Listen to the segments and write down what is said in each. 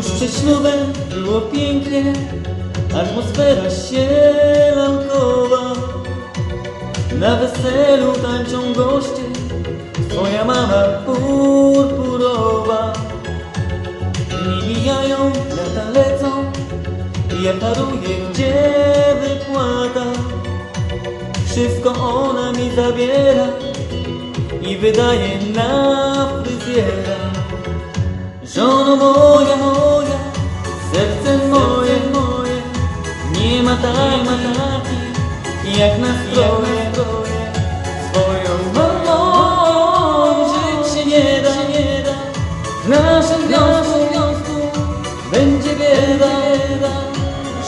Przed ślubem było pięknie, atmosfera sielankowa. Na weselu tańczą goście, twoja mama purpurowa. Dni mijają, lata lecą, ja daruję, gdzie wypłata. Wszystko ona mi zabiera i wydaje na fryzjera. Żono moja, moja, serce moje, moje, nie ma tak, ma taki, jak nastroje, swoją mamą żyć się nie da, nie da, w naszym związku, będzie bieda, bieda.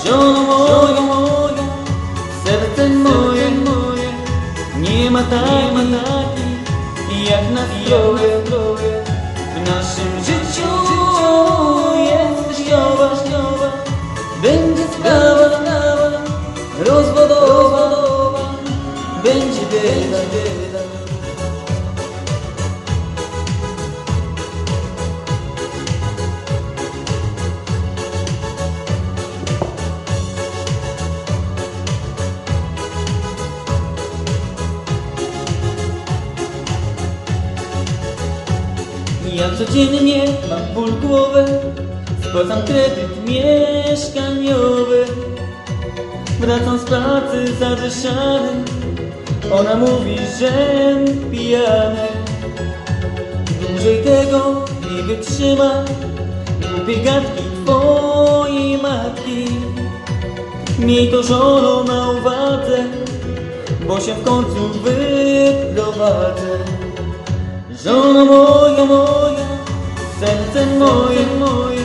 Żono moja, moja, serce moje, moje, nie ma tak, ma taki, jak nastroje, w naszym życiu jest Ja codziennie mam ból głowy. Spłacam kredyt mieszkaniowy. Wracam z pracy zadyszany Ona mówi, że pijany. Dłużej tego nie wytrzyma. Głupie gadki twojej matki. Miej to żono na uwadze Bo się w końcu wyprowadzę Żono moja, moja, serce moje, moje,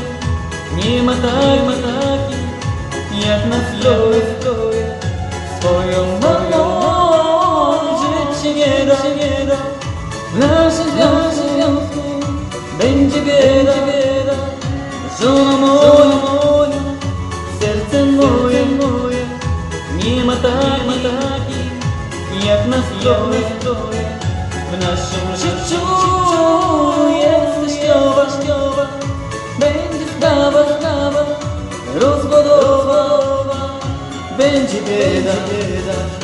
nie ma tak, ma jak na zdrowie, zdrowie. Swoją mamą żyć się nie da, się nie da, w naszym związku, będzie bieda, bieda. Żono moja, moja, serce moje, moje, nie ma tak, ma jak na zdrowie, zdrowie. W naszym życiu jest śpiowa, śpiowa Będzie sprawa, sprawa. Rozwodowa Będzie bieda, bieda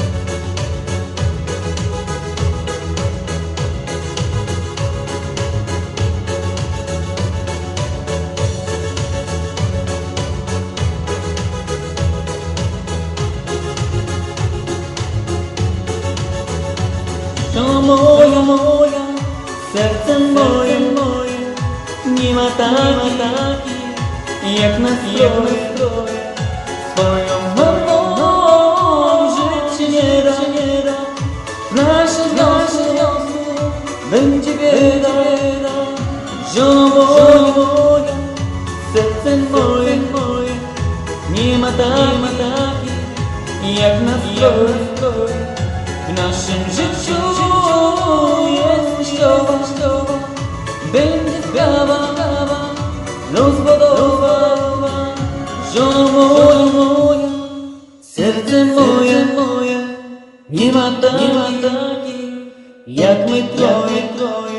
moja, moja, serce moje, moje Nie ma taki, taki jak na zdrowie Swoją mamą żyć nie da, nie da. W naszym związku będzie bieda, Żono moja, serce moje, moje Nie ma taki, ma taki jak na zdrowie moje, moje. Nie ma takiej, jak my troje, troje